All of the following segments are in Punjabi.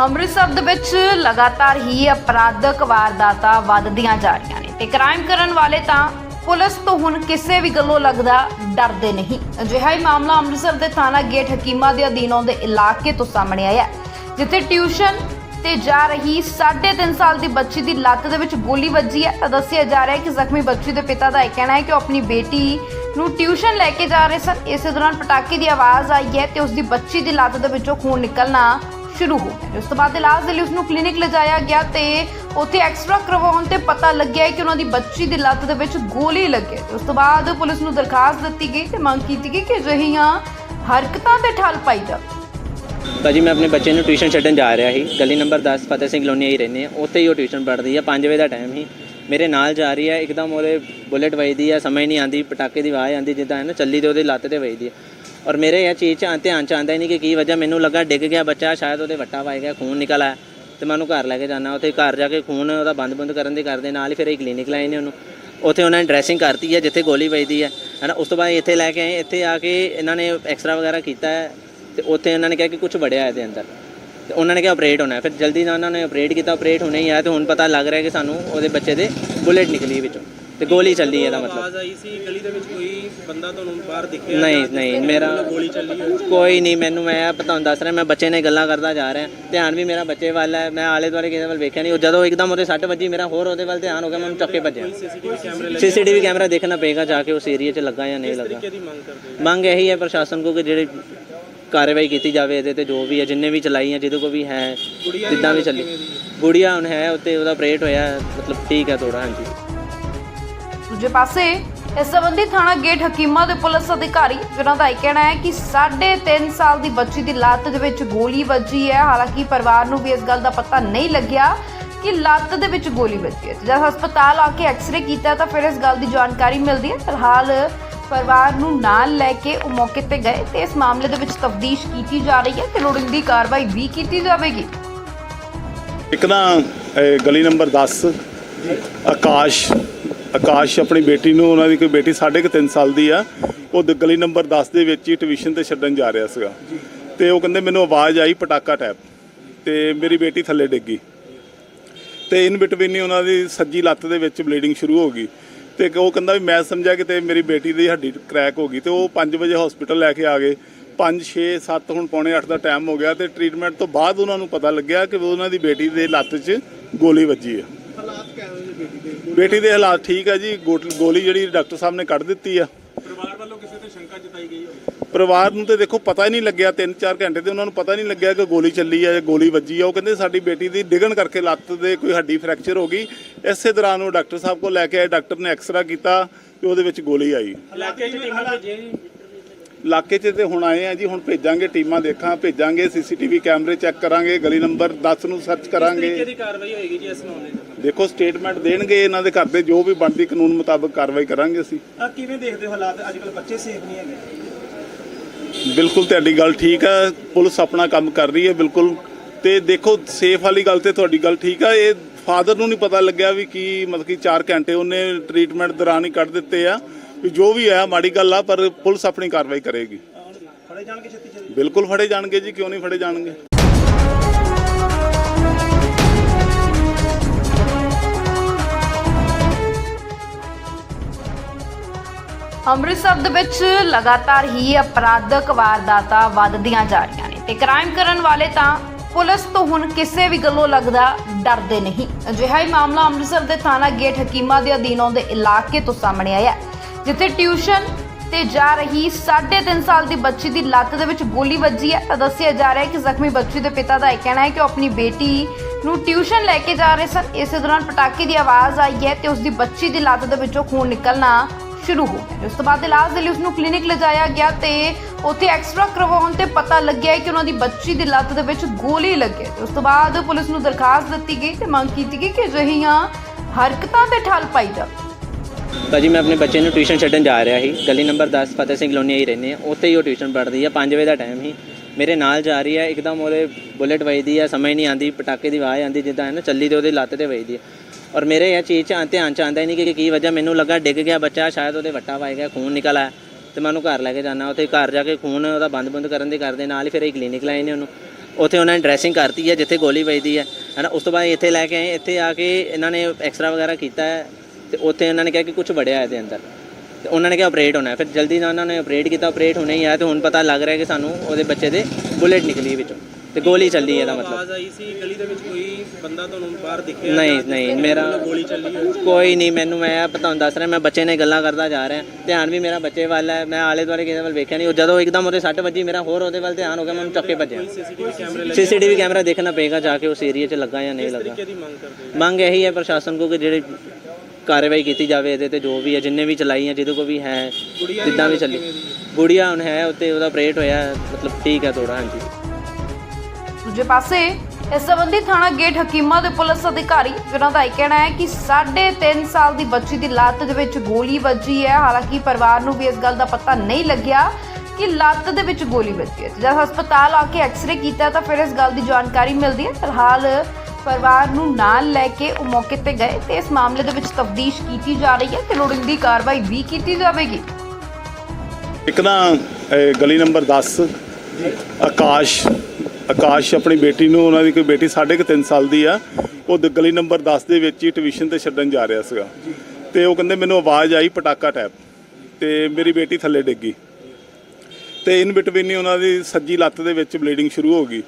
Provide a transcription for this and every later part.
ਅੰਮ੍ਰਿਤਸਰ ਦੇ ਵਿੱਚ ਲਗਾਤਾਰ ਹੀ ਅਪਰਾਧਕ ਵਾਰਦਾਤਾਂ ਵੱਧਦੀਆਂ ਜਾ ਰਹੀਆਂ ਨੇ ਤੇ ਕ੍ਰਾਈਮ ਕਰਨ ਵਾਲੇ ਤਾਂ ਪੁਲਿਸ ਤੋਂ ਹੁਣ ਕਿਸੇ ਵੀ ਗੱਲੋਂ ਲੱਗਦਾ ਡਰਦੇ ਨਹੀਂ। ਅਜਿਹਾ ਹੀ ਮਾਮਲਾ ਅੰਮ੍ਰਿਤਸਰ ਦੇ ਥਾਣਾ ਗੇਟ ਹਕੀਮਾ ਦੇ ਅਧੀਨ ਆਉਂਦੇ ਇਲਾਕੇ ਤੋਂ ਸਾਹਮਣੇ ਆਇਆ ਜਿੱਥੇ ਟਿਊਸ਼ਨ ਤੇ ਜਾ ਰਹੀ 3.5 ਸਾਲ ਦੀ ਬੱਚੀ ਦੀ ਲੱਤ ਦੇ ਵਿੱਚ ਗੋਲੀ ਵੱਜੀ ਹੈ। ਤਾਂ ਦੱਸਿਆ ਜਾ ਰਿਹਾ ਹੈ ਕਿ ਜ਼ਖਮੀ ਬੱਚੀ ਦੇ ਪਿਤਾ ਦਾ ਇਹ ਕਹਿਣਾ ਹੈ ਕਿ ਉਹ ਆਪਣੀ ਬੇਟੀ ਨੂੰ ਟਿਊਸ਼ਨ ਲੈ ਕੇ ਜਾ ਰਹੇ ਸਨ। ਇਸੇ ਦੌਰਾਨ ਪਟਾਕੇ ਦੀ ਆਵਾਜ਼ ਆਈ ਹੈ ਤੇ ਉਸ ਦੀ ਬੱਚੀ ਦੀ ਲੱਤ ਦੇ ਵਿੱਚੋਂ ਖੂਨ ਨਿਕਲਣਾ ਸ਼ੁਰੂ ਹੋ ਗਿਆ ਉਸ ਤੋਂ ਬਾਅਦ ਇਲਾਜ ਦੇ ਲਈ ਉਸ ਨੂੰ ਕਲੀਨਿਕ ਲਿਜਾਇਆ ਗਿਆ ਤੇ ਉੱਥੇ ਐਕਸਟਰਾ ਕਰਵਾਉਣ ਤੇ ਪਤਾ ਲੱਗਿਆ ਕਿ ਉਹਨਾਂ ਦੀ ਬੱਚੀ ਦੀ ਲੱਤ ਦੇ ਵਿੱਚ ਗੋਲੀ ਲੱਗੀ ਉਸ ਤੋਂ ਬਾਅਦ ਪੁਲਿਸ ਨੂੰ ਦਰਖਾਸਤ ਦਿੱਤੀ ਗਈ ਤੇ ਮੰਗ ਕੀਤੀ ਗਈ ਕਿ ਅਜਿਹੀਆਂ ਹਰਕਤਾਂ ਤੇ ਠੱਲ ਪਾਈ ਜਾਵੇ। ਭਾਜੀ, ਮੈਂ ਆਪਣੇ ਬੱਚੇ ਨੂੰ ਟਿਊਸ਼ਨ ਛੱਡਣ ਜਾ ਰਿਹਾ ਸੀ। ਗਲੀ ਨੰਬਰ 10 ਫਤਿਹ ਸਿੰਘ ਕਲੋਨੀ ਹੀ ਰਹਿੰਦੇ ਆ ਉੱਥੇ ਹੀ ਉਹ ਟਿਊਸ਼ਨ ਪੜ੍ਹਦੀ ਆ। 5 ਵਜੇ ਦਾ ਟਾਈਮ ਸੀ। ਮੇਰੇ ਨਾਲ ਜਾ ਰਹੀ ਹੈ ਇੱਕਦਮ ਉਹਦੇ ਬੁਲੇਟ ਵੱਜਦੀ ਆ। ਸਮਝ ਨਹੀਂ ਆਂਦੀ ਪਟਾਕੇ ਦੀ ਆਵਾਜ਼ ਆਂਦੀ ਜਿੱਦਾਂ ਹੈ ਨਾ, ਚੱਲੀ ਤੇ ਉਹਦੇ ਲੱਤ ਤੇ ਵੱਜਦੀ ਆ। ਔਰ ਮੇਰੇ ਇਹ ਚੀਜ਼ 'ਚ ਧਿਆਨ ਚ ਆਂਦਾ ਹੀ ਨਹੀਂ ਕਿ ਕੀ ਵਜ੍ਹਾ ਮੈਨੂੰ ਲੱਗਾ, ਡਿੱਗ ਗਿਆ, ਬੱਚਾ, ਸ਼ਾਇਦ ਉਹਦੇ ਵੱਟਾ ਵੱਜ ਗਿਆ, ਖੂਨ ਨਿਕਲ ਆਇਆ। ਤੇ ਮੈਂ ਉਹਨੂੰ ਘਰ ਲੈ ਕੇ ਜਾਣਾ ਉੱਥੇ ਘਰ ਜਾ ਕੇ ਖੂਨ ਉਹਦਾ ਬੰਦ-ਬੰਦ ਕਰਨ ਦੇ ਕਰਦੇ, ਨਾਲ ਹੀ ਫਿਰ ਇੱਕ ਕਲੀਨਿਕ ਲਾਏ ਨੇ ਉਹਨੂੰ। ਉੱਥੇ ਉਹਨਾਂ ਨੇ ਡਰੈਸਿੰਗ ਕਰਤੀ ਹੈ, ਜਿੱਥੇ ਗੋਲੀ ਵੱਜਦੀ ਹੈ। ਹਨਾ, ਉਸ ਤੋਂ ਬਾਅਦ ਇੱਥੇ ਲੈ ਕੇ ਆਏ, ਇੱਥੇ ਆ ਕੇ ਇਹਨਾਂ ਨੇ ਐਕਸਰਾ ਵਗੈਰਾ ਕੀਤਾ ਹੈ, ਤੇ ਉੱਥੇ ਇਹਨਾਂ ਨੇ ਕਿਹਾ ਕਿ ਕੁਝ ਵੜਿਆ ਇਹਦੇ ਅੰਦਰ। ਤੇ ਉਹਨਾਂ ਨੇ ਕਿਹਾ ਆਪਰੇਟ ਹੋਣਾ ਫਿਰ ਜਲਦੀ ਨਾਲ ਉਹਨਾਂ ਨੇ ਆਪਰੇਟ ਕੀਤਾ ਆਪਰੇਟ ਹੋਣਾ ਹੀ ਆ, ਤੇ ਹੁਣ ਪਤਾ ਲੱਗ ਰਿਹਾ ਕਿ ਸਾਨੂੰ ਉਹਦੇ ਬੱਚੇ ਦੇ ਬੁਲੇਟ ਨਿਕਲੀ ਵਿੱਚੋਂ। ਤੇ ਗੋਲੀ ਚੱਲੀ ਇਹਦਾ ਮਤਲਬ। ਆਵਾਜ਼ ਆਈ ਸੀ ਗਲੀ ਦੇ ਵਿੱਚ ਕੋਈ ਬੰਦਾ ਤੁਹਾਨੂੰ ਬਾਹਰ ਦਿਖਿਆ ਨਹੀਂ ਨਹੀਂ ਮੇਰਾ ਗੋਲੀ ਚੱਲੀ ਹੋਈ ਕੋਈ ਨਹੀਂ ਮੈਨੂੰ ਮੈਂ ਤੁਹਾਨੂੰ ਦੱਸ ਰਿਹਾ ਮੈਂ ਬੱਚੇ ਨੇ ਗੱਲਾਂ ਕਰਦਾ ਜਾ ਰਿਹਾ ਧਿਆਨ ਵੀ ਮੇਰਾ ਬੱਚੇ ਵੱਲ ਹੈ ਮੈਂ ਆਲੇ ਦੁਆਲੇ ਕਿਸੇ ਵੱਲ ਵੇਖਿਆ ਨਹੀਂ ਉਹ ਜਦੋਂ ਇੱਕਦਮ ਉਹਦੇ ਸੱਟ ਵੱਜੀ ਮੇਰਾ ਹੋਰ ਉਹਦੇ ਵੱਲ ਧਿਆਨ ਹੋ ਗਿਆ ਮੈਂ ਉਹਨੂੰ ਚੱਕ ਭੱਜਿਆ। ਸੀਸੀਟੀਵੀ ਕੈਮਰੇ ਸੀਸੀਟੀਵੀ ਕੈਮਰਾ ਦੇਖਣਾ ਪਏਗਾ ਜਾ ਕੇ ਉਸ ਏਰੀਆ 'ਚ ਲੱਗਾ ਜਾਂ ਨਹੀਂ ਲੱਗਾ। ਲੱਗੇ ਮੰਗ ਕਰਦੇ? ਮੰਗ ਇਹੀ ਹੈ ਪ੍ਰਸ਼ਾਸਨ ਕੋ ਕਿ ਜਿਹੜੇ ਕਾਰਵਾਈ ਕੀਤੀ ਜਾਵੇ ਇਹਦੇ ਤੇ ਜੋ ਵੀ ਹੈ ਜਿੰਨੇ ਵੀ ਚਲਾਈ ਹੈ ਜਿਹਦੇ ਕੋ ਵੀ ਹੈ ਜਿੱਦਾਂ ਵੀ ਚੱਲੀ? ਗੁੜੀਆ ਹੁਣ ਹੈ ਉੱਤੇ ਉਹਦਾ ਆਪਰੇਟ ਹੋਇਆ ਮਤਲਬ ਠੀਕ ਹੈ ਥੋੜਾ ਹਾਂਜੀ। ਦੂਜੇ ਪਾਸੇ ਇਸ ਸੰਬੰਧੀ ਥਾਣਾ ਗੇਟ ਹਕੀਮਾ ਦੇ ਪੁਲਿਸ ਅਧਿਕਾਰੀ ਜਿਨ੍ਹਾਂ ਦਾ ਇਹ ਕਹਿਣਾ ਹੈ ਕਿ 3.5 ਸਾਲ ਦੀ ਬੱਚੀ ਦੀ ਲੱਤ ਦੇ ਵਿੱਚ ਗੋਲੀ ਵੱਜੀ ਹੈ। ਹਾਲਾਂਕਿ ਪਰਿਵਾਰ ਨੂੰ ਵੀ ਇਸ ਗੱਲ ਦਾ ਪਤਾ ਨਹੀਂ ਲੱਗਿਆ ਕਿ ਲੱਤ ਦੇ ਵਿੱਚ ਗੋਲੀ ਵੱਜੀ ਹੈ। ਜਦ ਹਸਪਤਾਲ ਆ ਕੇ ਐਕਸ-ਰੇ ਕੀਤਾ ਤਾਂ ਫਿਰ ਇਸ ਗੱਲ ਦੀ ਜਾਣਕਾਰੀ ਮਿਲਦੀ ਹੈ। ਫਿਲਹਾਲ ਪਰਿਵਾਰ ਨੂੰ ਨਾਲ ਲੈ ਕੇ ਉਹ ਮੌਕੇ ਤੇ ਗਏ ਤੇ ਇਸ ਮਾਮਲੇ ਦੇ ਵਿੱਚ ਤਫਤੀਸ਼ ਕੀਤੀ ਜਾ ਰਹੀ ਹੈ ਤੇ ਲੋੜੀਂਦੀ ਕਾਰਵਾਈ ਵੀ ਕੀਤੀ ਜਾਵੇਗੀ। ਇੱਕ ਨਾ ਇਹ ਗਲੀ ਨੰਬਰ 10 ਆਕਾਸ਼ ਆਕਾਸ਼ ਆਪਣੀ ਬੇਟੀ ਨੂੰ, ਉਹਨਾਂ ਦੀ ਕੋਈ ਬੇਟੀ ਸਾਢੇ ਕੁ ਤਿੰਨ ਸਾਲ ਦੀ ਆ, ਉਹ ਦ- ਗਲੀ ਨੰਬਰ 10 ਦੇ ਵਿੱਚ ਹੀ ਟਿਊਸ਼ਨ ਤੇ ਛੱਡਣ ਜਾ ਰਿਹਾ ਸੀਗਾ। ਤੇ ਉਹ ਕਹਿੰਦੇ ਮੈਨੂੰ ਆਵਾਜ਼ ਆਈ ਪਟਾਕਾ ਟੈਪ, ਤੇ ਮੇਰੀ ਬੇਟੀ ਥੱਲੇ ਡਿੱਗੀ ਤੇ ਇਨ ਬਿਟਵੀਨ ਹੀ ਉਹਨਾਂ ਦੀ ਸੱਜੀ ਲੱਤ ਦੇ ਵਿੱਚ ਬਲੀਡਿੰਗ ਸ਼ੁਰੂ ਹੋ ਗਈ। ਤੇ ਉਹ ਕਹਿੰਦਾ ਵੀ ਮੈਂ ਸਮਝਿਆ ਕਿ ਤੇ ਮੇਰੀ ਬੇਟੀ ਦੀ ਹੱਡੀ ਕ੍ਰੈਕ ਹੋ ਗਈ, ਤੇ ਉਹ 5 ਵਜੇ ਹਸਪੀਟਲ ਲੈ ਕੇ ਆ ਗਏ। 5 6 7 ਹੁਣ ਪੌਣੇ 8 ਦਾ ਟਾਈਮ ਹੋ ਗਿਆ ਤੇ ਟ੍ਰੀਟਮੈਂਟ ਤੋਂ ਬਾਅਦ ਉਹਨਾਂ ਨੂੰ ਪਤਾ ਲੱਗਿਆ ਕਿ ਉਹਨਾਂ ਦੀ ਬੇਟੀ ਦੇ ਲੱਤ 'ਚ ਗੋਲੀ ਵੱਜੀ ਹੈ ਬੇਟੀ ਦੇ ਹਾਲਾਤ ਠੀਕ ਹੈ ਜੀ ਗੋਟ- ਗੋਲੀ ਜਿਹੜੀ ਡਾਕਟਰ ਸਾਹਿਬ ਨੇ ਕੱਢ ਦਿੱਤੀ ਆ। ਪਰਿਵਾਰ ਵੱਲੋਂ ਕਿਸੇ ਤੇ ਸ਼ੰਕਾ ਜਤਾਈ ਗਈ ਹੋਵੇ? ਪਰਿਵਾਰ ਨੂੰ ਤੇ ਦੇਖੋ ਪਤਾ ਹੀ ਨਹੀਂ ਲੱਗਿਆ 3-4 ਘੰਟੇ ਤੇ ਉਹਨਾਂ ਨੂੰ ਪਤਾ ਨਹੀਂ ਲੱਗਿਆ ਕਿ ਗੋਲੀ ਚੱਲੀ ਹੈ ਜਾਂ ਗੋਲੀ ਵੱਜੀ ਆ। ਉਹ ਕਹਿੰਦੇ ਸਾਡੀ ਬੇਟੀ ਦੀ ਡਿੱਗਣ ਕਰਕੇ ਲੱਤ ਦੇ ਕੋਈ ਹੱਡੀ ਫ੍ਰੈਕਚਰ ਹੋ ਗਈ। ਇਸੇ ਦੌਰਾਨ ਉਹ ਡਾਕਟਰ ਸਾਹਿਬ ਕੋਲ ਲੈ ਕੇ ਆਏ ਡਾਕਟਰ ਨੇ ਐਕਸਰਾ ਕੀਤਾ ਤੇ ਉਹਦੇ ਵਿੱਚ ਗੋਲੀ ਆਈ। ਇਲਾਕੇ 'ਚ ਟੀਮਾਂ ਭੇਜੀਆਂ ਜੀ ਇਲਾਕੇ 'ਚ ਤੇ ਹੁਣ ਆਏ ਆ ਜੀ ਹੁਣ ਭੇਜਾਂਗੇ ਟੀਮਾਂ ਦੇਖਾਂ ਭੇਜਾਂਗੇ ਸੀਸੀਟੀਵੀ ਕੈਮਰੇ ਚੈੱਕ ਕਰਾਂਗੇ ਗਲੀ ਨੰਬਰ 10 ਨੂੰ ਸਰਚ ਤਰੀਕੇ ਕਰਾਂਗੇ। ਦੀ ਕਾਰਵਾਈ ਹੋਏਗੀ ਜੀ ਇਸ ਮਾਮਲੇ 'ਚ ਦੇਖੋ ਸਟੇਟਮੈਂਟ ਦੇਣਗੇ ਇਹਨਾਂ ਦੇ ਘਰ ਦੇ ਜੋ ਵੀ ਬਣਦੀ ਕਾਨੂੰਨ ਮੁਤਾਬਕ ਕਾਰਵਾਈ ਕਰਾਂਗੇ ਅਸੀਂ। ਆ ਕਿਵੇਂ ਦੇਖਦੇ ਹੋ ਹਾਲਾਤ? ਅੱਜ ਕੱਲ ਬੱਚੇ ਸੇਫ ਨਹੀਂ ਹੈਗੇ। ਬਿਲਕੁਲ ਤੁਹਾਡੀ ਗੱਲ ਠੀਕ ਹੈ ਪੁਲਿਸ ਆਪਣਾ ਕੰਮ ਕਰ ਰਹੀ ਹੈ ਬਿਲਕੁਲ। ਤੇ ਦੇਖੋ ਸੇਫ ਵਾਲੀ ਗੱਲ ਤੇ ਤੁਹਾਡੀ ਗੱਲ ਠੀਕ ਹੈ ਇਹ ਫਾਦਰ ਨੂੰ ਨਹੀਂ ਪਤਾ ਲੱਗਿਆ ਵੀ ਕੀ ਮਤਲਬ ਕਿ 4 ਘੰਟੇ ਉਹਨੇ ਟ੍ਰੀਟਮੈਂਟ ਦੌਰਾਨ ਹੀ ਕੱਢ ਦਿੱਤੇ ਆ ਵੀ ਜੋ ਵੀ ਹੈ ਮਾੜੀ ਗੱਲ ਆ ਪਰ ਪੁਲਿਸ ਆਪਣੀ ਕਾਰਵਾਈ ਕਰੇਗੀ। ਫੜੇ ਜਾਣਗੇ ਛੇਤੀ ਛੇਤੀ ਬਿਲਕੁਲ ਫੜੇ ਜਾਣਗੇ ਜੀ ਕਿਉਂ ਨਹੀਂ ਫੜੇ ਜਾਣਗੇ? ਅੰਮ੍ਰਿਤਸਰ ਦੇ ਵਿੱਚ ਲਗਾਤਾਰ ਹੀ ਅਪਰਾਧਕ ਵਾਰਦਾਤਾਂ ਵੱਧਦੀਆਂ ਜਾ ਰਹੀਆਂ ਨੇ ਤੇ ਕ੍ਰਾਈਮ ਕਰਨ ਵਾਲੇ ਤਾਂ ਪੁਲਿਸ ਤੋਂ ਹੁਣ ਕਿਸੇ ਵੀ ਗੱਲੋਂ ਲੱਗਦਾ ਡਰਦੇ ਨਹੀਂ। ਅਜਿਹਾ ਹੀ ਮਾਮਲਾ ਅੰਮ੍ਰਿਤਸਰ ਦੇ ਥਾਣਾ ਗੇਟ ਹਕੀਮਾ ਦੇ ਅਧੀਨ ਆਉਂਦੇ ਇਲਾਕੇ ਤੋਂ ਸਾਹਮਣੇ ਆਇਆ ਜਿੱਥੇ ਟਿਊਸ਼ਨ ਤੇ ਜਾ ਰਹੀ 3.5 ਸਾਲ ਦੀ ਬੱਚੀ ਦੀ ਲੱਤ ਦੇ ਵਿੱਚ ਗੋਲੀ ਵੱਜੀ ਹੈ। ਤਾਂ ਦੱਸਿਆ ਜਾ ਰਿਹਾ ਹੈ ਕਿ ਜ਼ਖਮੀ ਬੱਚੀ ਦੇ ਪਿਤਾ ਦਾ ਇਹ ਕਹਿਣਾ ਹੈ ਕਿ ਉਹ ਆਪਣੀ ਬੇਟੀ ਨੂੰ ਟਿਊਸ਼ਨ ਲੈ ਕੇ ਜਾ ਰਹੇ ਸਨ। ਇਸੇ ਦੌਰਾਨ ਪਟਾਕੇ ਦੀ ਆਵਾਜ਼ ਆਈ ਹੈ ਤੇ ਉਸ ਦੀ ਬੱਚੀ ਦੀ ਲੱਤ ਦੇ ਵਿੱਚੋਂ ਖੂਨ ਨਿਕਲਣਾ ਸ਼ੁਰੂ ਹੋ ਗਿਆ ਉਸ ਤੋਂ ਬਾਅਦ ਇਲਾਜ ਦੇ ਲਈ ਉਸ ਨੂੰ ਕਲੀਨਿਕ ਲਿਜਾਇਆ ਗਿਆ ਤੇ ਉੱਥੇ ਐਕਸਟਰਾ ਕਰਵਾਉਣ ਤੇ ਪਤਾ ਲੱਗਿਆ ਕਿ ਉਹਨਾਂ ਦੀ ਬੱਚੀ ਦੀ ਲੱਤ ਦੇ ਵਿੱਚ ਗੋਲੀ ਲੱਗੀ ਤੇ ਉਸ ਤੋਂ ਬਾਅਦ ਪੁਲਿਸ ਨੂੰ ਦਰਖਾਸਤ ਦਿੱਤੀ ਗਈ ਤੇ ਮੰਗ ਕੀਤੀ ਗਈ ਕਿ ਅਜਿਹੀਆਂ ਹਰਕਤਾਂ ਤੇ ਠੱਲ ਪਾਈ ਜਾਵੇ। ਭਾਜੀ, ਮੈਂ ਆਪਣੇ ਬੱਚੇ ਨੂੰ ਟਿਊਸ਼ਨ ਛੱਡਣ ਜਾ ਰਿਹਾ ਸੀ। ਗਲੀ ਨੰਬਰ 10 ਫਤਿਹ ਸਿੰਘ ਕਲੋਨੀ ਹੀ ਰਹਿੰਦੇ ਆ ਉੱਥੇ ਹੀ ਉਹ ਟਿਊਸ਼ਨ ਪੜ੍ਹਦੀ ਆ। 5 ਵਜੇ ਦਾ ਟਾਈਮ ਸੀ। ਮੇਰੇ ਨਾਲ ਜਾ ਰਹੀ ਹੈ ਇੱਕਦਮ ਉਹਦੇ ਬੁਲੇਟ ਵੱਜਦੀ ਆ। ਸਮਝ ਨਹੀਂ ਆਂਦੀ ਪਟਾਕੇ ਦੀ ਆਵਾਜ਼ ਆਂਦੀ ਜਿੱਦਾਂ ਹੈ ਨਾ, ਚੱਲੀ ਤੇ ਉਹਦੇ ਲੱਤ ਤੇ ਵੱਜਦੀ ਆ। ਔਰ ਮੇਰੇ ਇਹ ਚੀਜ਼ 'ਚ ਧਿਆਨ ਚ ਆਉਂਦਾ ਹੀ ਨਹੀਂ ਕਿ ਕੀ ਵਜ੍ਹਾ। ਮੈਨੂੰ ਲੱਗਾ ਡਿੱਗ ਗਿਆ ਬੱਚਾ, ਸ਼ਾਇਦ ਉਹਦੇ ਵੱਟਾ ਵੱਜ ਗਿਆ, ਖੂਨ ਨਿਕਲ ਆਇਆ। ਤੇ ਮੈਂ ਉਹਨੂੰ ਘਰ ਲੈ ਕੇ ਜਾਣਾ ਉੱਥੇ ਘਰ ਜਾ ਕੇ ਖੂਨ ਉਹਦਾ ਬੰਦ-ਬੰਦ ਕਰਨ ਦੇ ਕਰਦੇ। ਨਾਲ ਹੀ ਫਿਰ ਇੱਕ ਕਲੀਨਿਕ ਲਾਏ ਨੇ ਉਹਨੂੰ। ਉੱਥੇ ਉਹਨਾਂ ਨੇ ਡਰੈਸਿੰਗ ਕਰਤੀ ਹੈ, ਜਿੱਥੇ ਗੋਲੀ ਵੱਜਦੀ ਹੈ। ਹਨਾ, ਉਸ ਤੋਂ ਬਾਅਦ ਇੱਥੇ ਲੈ ਕੇ ਆਏ। ਇੱਥੇ ਆ ਕੇ ਇਹਨਾਂ ਨੇ ਐਕਸਰਾ ਵਗੈਰਾ ਕੀਤਾ ਹੈ। ਤੇ ਉੱਥੇ ਉਹਨਾਂ ਨੇ ਕਿਹਾ ਕਿ ਕੁਝ ਵੜਿਆ ਇਹਦੇ ਅੰਦਰ। ਤੇ ਉਹਨਾਂ ਨੇ ਕਿਹਾ ਆਪਰੇਟ ਹੋਣਾ ਫਿਰ ਜਲਦੀ ਨਾਲ ਉਹਨਾਂ ਨੇ ਆਪਰੇਟ ਕੀਤਾ। ਆਪਰੇਟ ਹੋਣਾ ਹੀ ਆ। ਤੇ ਹੁਣ ਪਤਾ ਲੱਗ ਰਿਹਾ ਕਿ ਸਾਨੂੰ ਉਹਦੇ ਬੱਚੇ ਦੇ ਬੁਲੇਟ ਨਿਕਲੀ ਵਿੱਚੋਂ। ਤੇ ਗੋਲੀ ਚੱਲੀ ਇਹਦਾ ਮਤਲਬ। ਆਵਾਜ਼ ਆਈ ਸੀ ਗਲੀ ਦੇ ਵਿੱਚ ਕੋਈ ਬੰਦਾ ਤੁਹਾਨੂੰ ਬਾਹਰ ਦਿਖਿਆ ਨਹੀਂ ਨਹੀਂ ਮੇਰਾ ਗੋਲੀ ਚੱਲੀ ਕੋਈ ਨਹੀਂ ਮੈਨੂੰ ਮੈਂ ਤੁਹਾਨੂੰ ਦੱਸ ਰਿਹਾ ਮੈਂ ਬੱਚੇ ਨੇ ਗੱਲਾਂ ਕਰਦਾ ਜਾ ਰਿਹਾ। ਧਿਆਨ ਵੀ ਮੇਰਾ ਬੱਚੇ ਵੱਲ ਹੈ ਮੈਂ ਆਲੇ ਦੁਆਲੇ ਕਿਸੇ ਵੱਲ ਵੇਖਿਆ ਨਹੀਂ। ਉਹ ਜਦੋਂ ਇੱਕਦਮ ਉਹਦੇ ਸੱਟ ਵੱਜੀ ਮੇਰਾ ਹੋਰ ਉਹਦੇ ਵੱਲ ਧਿਆਨ ਹੋ ਗਿਆ ਮੈਂ ਚੱਕ ਭੱਜਿਆ। ਸੀਸੀਟੀਵੀ ਕੈਮਰੇ ਦੇਖਣਾ ਪਏਗਾ ਜਾ ਕੇ ਉਸ ਏਰੀਆ 'ਚ ਲੱਗਾ ਜਾਂ ਨਹੀਂ ਲੱਗਾ? ਮੰਗ ਇਹੀ ਹੈ ਪ੍ਰਸ਼ਾਸਨ ਕੋ ਕਿ ਜਿਹੜੀ ਕਾਰਵਾਈ ਕੀਤੀ ਜਾਵੇ ਇਹਦੇ ਤੇ ਜੋ ਵੀ ਹੈ ਜਿੰਨੇ ਵੀ ਚਲਾਈ ਹੈ ਜਿਹਦੇ ਕੋ ਵੀ ਹੈ ਜਿੱਦਾਂ ਵੀ ਚੱਲੀ। ਗੁੜੀਆ ਹੁਣ ਹੈ ਉੱਤੇ ਉਹਦਾ ਆਪਰੇਟ ਹੋਇਆ ਮਤਲਬ ਠੀਕ ਹੈ ਥੋੜਾ ਹਾਂਜੀ। ਦੂਜੇ ਪਾਸੇ, ਇਸ ਸੰਬੰਧੀ ਥਾਣਾ ਗੇਟ ਹਕੀਮਾ ਦੇ ਪੁਲਿਸ ਅਧਿਕਾਰੀ ਜਿਨ੍ਹਾਂ ਦਾ ਇਹ ਕਹਿਣਾ ਹੈ ਕਿ 3.5 ਸਾਲ ਦੀ ਬੱਚੀ ਦੀ ਲੱਤ ਦੇ ਵਿੱਚ ਗੋਲੀ ਵੱਜੀ ਹੈ। ਹਾਲਾਂਕਿ ਪਰਿਵਾਰ ਨੂੰ ਵੀ ਇਸ ਗੱਲ ਦਾ ਪਤਾ ਨਹੀਂ ਲੱਗਿਆ ਕਿ ਲੱਤ ਦੇ ਵਿੱਚ ਗੋਲੀ ਵੱਜੀ ਹੈ। ਜਦ ਹਸਪਤਾਲ ਆ ਕੇ ਐਕਸ-ਰੇ ਕੀਤਾ ਤਾਂ ਫਿਰ ਇਸ ਗੱਲ ਦੀ ਜਾਣਕਾਰੀ ਮਿਲਦੀ ਹੈ। ਫਿਲਹਾਲ ਪਰਿਵਾਰ ਨੂੰ ਨਾਲ ਲੈ ਕੇ ਉਹ ਮੌਕੇ ਤੇ ਗਏ ਤੇ ਇਸ ਮਾਮਲੇ ਦੇ ਵਿੱਚ ਤਫਤੀਸ਼ ਕੀਤੀ ਜਾ ਰਹੀ ਹੈ ਤੇ ਲੋੜੀਂਦੀ ਕਾਰਵਾਈ ਵੀ ਕੀਤੀ ਜਾਵੇਗੀ। ਇੱਕ ਨਾ ਇਹ ਗਲੀ ਨੰਬਰ 10 ਆਕਾਸ਼ ਆਕਾਸ਼ ਆਪਣੀ ਬੇਟੀ ਨੂੰ ਉਹਨਾਂ ਦੀ ਕੋਈ ਬੇਟੀ ਸਾਢੇ ਕੁ ਤਿੰਨ ਸਾਲ ਦੀ ਆ ਉਹ ਗਲੀ ਨੰਬਰ 10 ਦੇ ਵਿੱਚ ਹੀ ਟਿਊਸ਼ਨ ਤੇ ਛੱਡਣ ਜਾ ਰਿਹਾ ਸੀਗਾ। ਤੇ ਉਹ ਕਹਿੰਦੇ ਮੈਨੂੰ ਆਵਾਜ਼ ਆਈ ਪਟਾਕਾ ਟੈਪ ਤੇ ਮੇਰੀ ਬੇਟੀ ਥੱਲੇ ਡਿੱਗੀ ਤੇ ਇਨ ਬਿਟਵੀਨ ਹੀ ਉਹਨਾਂ ਦੀ ਸੱਜੀ ਲੱਤ ਦੇ ਵਿੱਚ ਬਲੀਡਿੰਗ ਸ਼ੁਰੂ ਹੋ ਗਈ।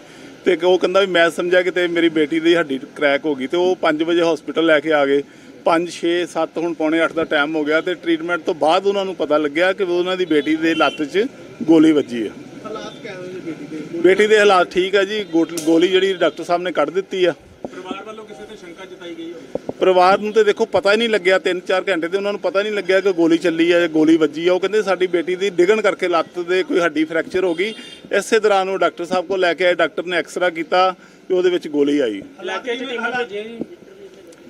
ਤੇ ਉਹ ਕਹਿੰਦਾ ਵੀ ਮੈਂ ਸਮਝਿਆ ਕਿ ਤੇ ਮੇਰੀ ਬੇਟੀ ਦੀ ਹੱਡੀ ਕ੍ਰੈਕ ਹੋ ਗਈ ਤੇ ਉਹ 5 ਵਜੇ ਹਸਪੀਟਲ ਲੈ ਕੇ ਆ ਗਏ। 5 6 7 ਹੁਣ ਪੌਣੇ 8 ਦਾ ਟਾਈਮ ਹੋ ਗਿਆ ਤੇ ਟ੍ਰੀਟਮੈਂਟ ਤੋਂ ਬਾਅਦ ਉਹਨਾਂ ਨੂੰ ਪਤਾ ਲੱਗਿਆ ਕਿ ਉਹਨਾਂ ਦੀ ਬੇਟੀ ਦੇ ਲੱਤ 'ਚ ਗੋਲੀ ਵੱਜੀ ਹੈ ਬੇਟੀ ਦੇ ਹਾਲਾਤ ਠੀਕ ਹੈ ਜੀ ਗੋਟ- ਗੋਲੀ ਜਿਹੜੀ ਡਾਕਟਰ ਸਾਹਿਬ ਨੇ ਕੱਢ ਦਿੱਤੀ ਆ। ਪਰਿਵਾਰ ਵੱਲੋਂ ਕਿਸੇ ਤੇ ਸ਼ੰਕਾ ਜਤਾਈ ਗਈ ਹੋਵੇ? ਪਰਿਵਾਰ ਨੂੰ ਤੇ ਦੇਖੋ ਪਤਾ ਹੀ ਨਹੀਂ ਲੱਗਿਆ 3-4 ਘੰਟੇ ਤੇ ਉਹਨਾਂ ਨੂੰ ਪਤਾ ਨਹੀਂ ਲੱਗਿਆ ਕਿ ਗੋਲੀ ਚੱਲੀ ਹੈ ਜਾਂ ਗੋਲੀ ਵੱਜੀ ਹੈ ਉਹ ਕਹਿੰਦੇ ਸਾਡੀ ਬੇਟੀ ਦੀ ਡਿੱਗਣ ਕਰਕੇ ਲੱਤ ਦੇ ਕੋਈ ਹੱਡੀ ਫ੍ਰੈਕਚਰ ਹੋ ਗਈ। ਇਸੇ ਦੌਰਾਨ ਉਹ ਡਾਕਟਰ ਸਾਹਿਬ ਕੋਲ ਲੈ ਕੇ ਆਏ ਡਾਕਟਰ ਨੇ ਐਕਸਰਾ ਕੀਤਾ ਤੇ ਉਹਦੇ ਵਿੱਚ ਗੋਲੀ ਆਈ। ਟੀਮਾਂ ਭੇਜੀਆਂ ਜੀ?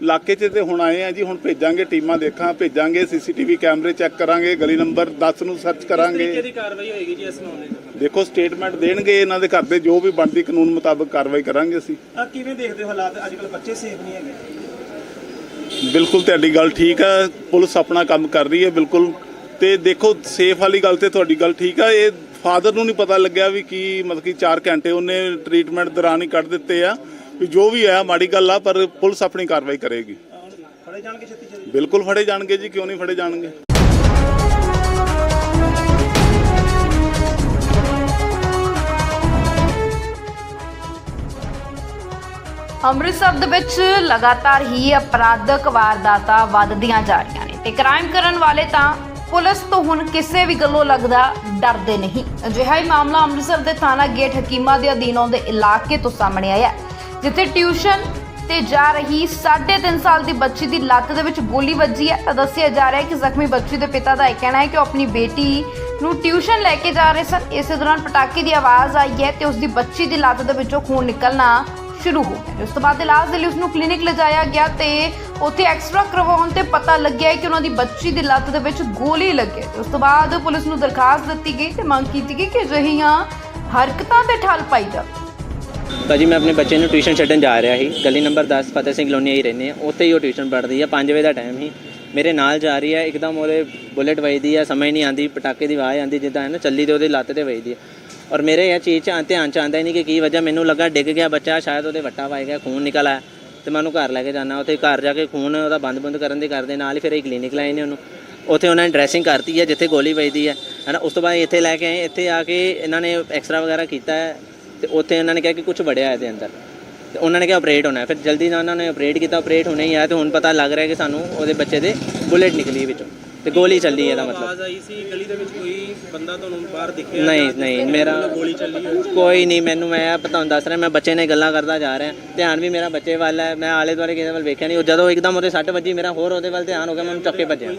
ਇਲਾਕੇ 'ਚ ਤੇ ਹੁਣ ਆਏ ਆ ਜੀ ਹੁਣ ਭੇਜਾਂਗੇ ਟੀਮਾਂ ਦੇਖਾਂ ਭੇਜਾਂਗੇ ਸੀਸੀਟੀਵੀ ਕੈਮਰੇ ਚੈੱਕ ਕਰਾਂਗੇ ਗਲੀ ਨੰਬਰ 10 ਨੂੰ ਸਰਚ ਕਰਾਂਗੇ। ਦੀ ਕਾਰਵਾਈ ਹੋਏਗੀ ਜੀ ਇਸ ਮਾਮਲੇ 'ਚ? ਦੇਖੋ ਸਟੇਟਮੈਂਟ ਦੇਣਗੇ ਇਹਨਾਂ ਦੇ ਘਰ ਦੇ ਜੋ ਵੀ ਬਣਦੀ ਕਾਨੂੰਨ ਮੁਤਾਬਕ ਕਾਰਵਾਈ ਕਰਾਂਗੇ ਅਸੀਂ। ਆ ਕਿਵੇਂ ਦੇਖਦੇ ਹੋ ਹਾਲਾਤ? ਅੱਜ ਕੱਲ ਬੱਚੇ ਸੇਫ ਨਹੀਂ ਹੈਗੇ। ਬਿਲਕੁਲ ਤੁਹਾਡੀ ਗੱਲ ਠੀਕ ਹੈ ਪੁਲਿਸ ਆਪਣਾ ਕੰਮ ਕਰ ਰਹੀ ਹੈ ਬਿਲਕੁਲ। ਤੇ ਦੇਖੋ ਸੇਫ ਵਾਲੀ ਗੱਲ ਤੇ ਤੁਹਾਡੀ ਗੱਲ ਠੀਕ ਹੈ ਇਹ ਫਾਦਰ ਨੂੰ ਨਹੀਂ ਪਤਾ ਲੱਗਿਆ ਵੀ ਕੀ ਮਤਲਬ ਕਿ 4 ਘੰਟੇ ਉਹਨੇ ਟ੍ਰੀਟਮੈਂਟ ਦੌਰਾਨ ਹੀ ਕੱਢ ਦਿੱਤੇ ਆ। ਜੋ ਵੀ ਹੈ, ਮਾੜੀ ਗੱਲ ਆ, ਪਰ ਪੁਲਿਸ ਆਪਣੀ ਕਾਰਵਾਈ ਕਰੇਗੀ। ਫੜੇ ਜਾਣਗੇ ਛੇਤੀ ਛੇਤੀ ਬਿਲਕੁਲ ਫੜੇ ਜਾਣਗੇ ਜੀ, ਕਿਉਂ ਨਹੀਂ ਫੜੇ ਜਾਣਗੇ? ਅੰਮ੍ਰਿਤਸਰ ਦੇ ਵਿੱਚ ਲਗਾਤਾਰ ਹੀ ਅਪਰਾਧਕ ਵਾਰਦਾਤਾਂ ਵੱਧਦੀਆਂ ਜਾ ਰਹੀਆਂ ਨੇ ਤੇ ਕ੍ਰਾਈਮ ਕਰਨ ਵਾਲੇ ਤਾਂ ਪੁਲਿਸ ਤੋਂ ਹੁਣ ਕਿਸੇ ਵੀ ਗੱਲੋਂ ਲੱਗਦਾ ਡਰਦੇ ਨਹੀਂ। ਅਜਿਹਾ ਹੀ ਮਾਮਲਾ ਅੰਮ੍ਰਿਤਸਰ ਦੇ ਥਾਣਾ ਗੇਟ ਹਕੀਮਾ ਦੇ ਅਧੀਨ ਆਉਂਦੇ ਇਲਾਕੇ ਤੋਂ ਸਾਹਮਣੇ ਆਇਆ ਜਿੱਥੇ ਟਿਊਸ਼ਨ ਤੇ ਜਾ ਰਹੀ 3.5 ਸਾਲ ਦੀ ਬੱਚੀ ਦੀ ਲੱਤ ਦੇ ਵਿੱਚ ਗੋਲੀ ਵੱਜੀ ਹੈ। ਤਾਂ ਦੱਸਿਆ ਜਾ ਰਿਹਾ ਹੈ ਕਿ ਜ਼ਖਮੀ ਬੱਚੀ ਦੇ ਪਿਤਾ ਦਾ ਇਹ ਕਹਿਣਾ ਹੈ ਕਿ ਉਹ ਆਪਣੀ ਬੇਟੀ ਨੂੰ ਟਿਊਸ਼ਨ ਲੈ ਕੇ ਜਾ ਰਹੇ ਸਨ। ਇਸੇ ਦੌਰਾਨ ਪਟਾਕੇ ਦੀ ਆਵਾਜ਼ ਆਈ ਹੈ ਤੇ ਉਸ ਦੀ ਬੱਚੀ ਦੀ ਲੱਤ ਦੇ ਵਿੱਚੋਂ ਖੂਨ ਨਿਕਲਣਾ ਸ਼ੁਰੂ ਹੋ ਗਿਆ। ਉਸ ਤੋਂ ਬਾਅਦ ਇਲਾਜ ਦੇ ਲਈ ਉਸ ਨੂੰ ਕਲੀਨਿਕ ਲਿਜਾਇਆ ਗਿਆ ਤੇ ਉੱਥੇ ਐਕਸਟਰਾ ਕਰਵਾਉਣ ਤੇ ਪਤਾ ਲੱਗਿਆ ਕਿ ਉਹਨਾਂ ਦੀ ਬੱਚੀ ਦੀ ਲੱਤ ਦੇ ਵਿੱਚ ਗੋਲੀ ਲੱਗੀ ਉਸ ਤੋਂ ਬਾਅਦ ਪੁਲਿਸ ਨੂੰ ਦਰਖਾਸਤ ਦਿੱਤੀ ਗਈ ਤੇ ਮੰਗ ਕੀਤੀ ਗਈ ਕਿ ਅਜਿਹੀਆਂ ਹਰਕਤਾਂ ਤੇ ਠੱਲ ਪਾਈ ਜਾਵੇ। ਭਾਜੀ, ਮੈਂ ਆਪਣੇ ਬੱਚੇ ਨੂੰ ਟਿਊਸ਼ਨ ਛੱਡਣ ਜਾ ਰਿਹਾ ਸੀ। ਗਲੀ ਨੰਬਰ 10 ਫਤਿਹ ਸਿੰਘ ਕਲੋਨੀ ਹੀ ਰਹਿੰਦੇ ਆ। ਉੱਥੇ ਹੀ ਉਹ ਟਿਊਸ਼ਨ ਪੜ੍ਹਦੀ ਆ। 5 ਵਜੇ ਦਾ ਟਾਈਮ ਸੀ। ਮੇਰੇ ਨਾਲ ਜਾ ਰਹੀ ਹੈ ਇੱਕਦਮ ਉਹਦੇ ਬੁਲੇਟ ਵੱਜਦੀ ਆ। ਸਮਝ ਨਹੀਂ ਆਂਦੀ ਪਟਾਕੇ ਦੀ ਆਵਾਜ਼ ਆਂਦੀ ਜਿੱਦਾਂ ਹੈ ਨਾ, ਚੱਲੀ ਤੇ ਉਹਦੇ ਲੱਤ ਤੇ ਵੱਜਦੀ ਆ। ਔਰ ਮੇਰੇ ਇਹ ਚੀਜ਼ 'ਚ ਧਿਆਨ ਚ ਆਂਦਾ ਹੀ ਨਹੀਂ ਕਿ ਕੀ ਵਜ੍ਹਾ। ਮੈਨੂੰ ਲੱਗਾ ਡਿੱਗ ਗਿਆ ਬੱਚਾ, ਸ਼ਾਇਦ ਉਹਦੇ ਵੱਟਾ ਵੱਜ ਗਿਆ, ਖੂਨ ਨਿਕਲ ਆਇਆ। ਤੇ ਮੈਂ ਉਹਨੂੰ ਘਰ ਲੈ ਕੇ ਜਾਣਾ ਉੱਥੇ ਘਰ ਜਾ ਕੇ ਖੂਨ ਉਹਦਾ ਬੰਦ-ਬੰਦ ਕਰਨ ਦੇ ਕਰਦੇ। ਨਾਲ ਹੀ ਫਿਰ ਇਹ ਕਲੀਨਿਕ ਲਾਏ ਨੇ ਉਹਨੂੰ। ਉੱਥੇ ਉਹਨਾਂ ਨੇ ਡਰੈਸਿੰਗ ਕਰਤੀ ਹੈ ਜਿੱਥੇ ਗੋਲੀ ਵੱਜਦੀ ਹੈ ਹਨਾ, ਉਸ ਤੋਂ ਬਾਅਦ ਇੱਥੇ ਲੈ ਕੇ ਆਏ। ਇੱਥੇ ਆ ਕੇ ਇਹਨਾਂ ਨੇ ਐਕਸਰਾ ਵਗੈਰਾ ਕੀਤਾ। ਹੈ ਤੇ ਉੱਥੇ ਇਹਨਾਂ ਨੇ ਕਿਹਾ ਕਿ ਕੁਝ ਵੜਿਆ ਇਹਦੇ ਅੰਦਰ। ਤੇ ਉਹਨਾਂ ਨੇ ਕਿਹਾ ਆਪਰੇਟ ਹੋਣਾ ਹੈ। ਫਿਰ ਜਲਦੀ ਨਾਲ ਉਹਨਾਂ ਨੇ ਆਪਰੇਟ ਕੀਤਾ ਆਪਰੇਟ ਹੋਣਾ ਹੀ ਆ ਤੇ ਹੁਣ ਪਤਾ ਲੱਗ ਰਿਹਾ ਕਿ ਸਾਨੂੰ ਉਹਦੇ ਬੱਚੇ ਦੇ ਬੁਲੇਟ ਨਿਕਲੀ ਵਿੱਚੋਂ। ਤੇ ਗੋਲੀ ਚੱਲੀ ਇਹਦਾ ਮਤਲਬ। ਆਵਾਜ਼ ਆਈ ਸੀ ਗਲੀ ਦੇ ਵਿੱਚ ਕੋਈ ਬੰਦਾ ਤੁਹਾਨੂੰ ਬਾਹਰ ਦਿਖਿਆ ਨਹੀਂ, ਨਹੀਂ, ਮੇਰਾ- ਗੋਲੀ ਚੱਲੀ ਕੋਈ ਨਹੀਂ ਮੈਨੂੰ ਮੈਂ ਤੁਹਾਨੂੰ ਦੱਸ ਰਿਹਾ ਮੈਂ ਬੱਚੇ ਨੇ ਗੱਲਾਂ ਕਰਦਾ ਜਾ ਰਿਹਾ। ਧਿਆਨ ਵੀ ਮੇਰਾ ਬੱਚੇ ਵੱਲ ਹੈ ਮੈਂ ਆਲੇ ਦੁਆਲੇ ਕਿਸੇ ਵੱਲ ਵੇਖਿਆ ਨਹੀਂ। ਉਹ ਜਦੋਂ ਇੱਕਦਮ ਉਹਦੇ ਸੱਟ ਵੱਜੀ ਮੇਰਾ ਹੋਰ ਉਹਦੇ ਵੱਲ ਧਿਆਨ ਹੋ ਗਿਆ ਮੈਂ ਚੱਕ ਭੱਜਿਆ।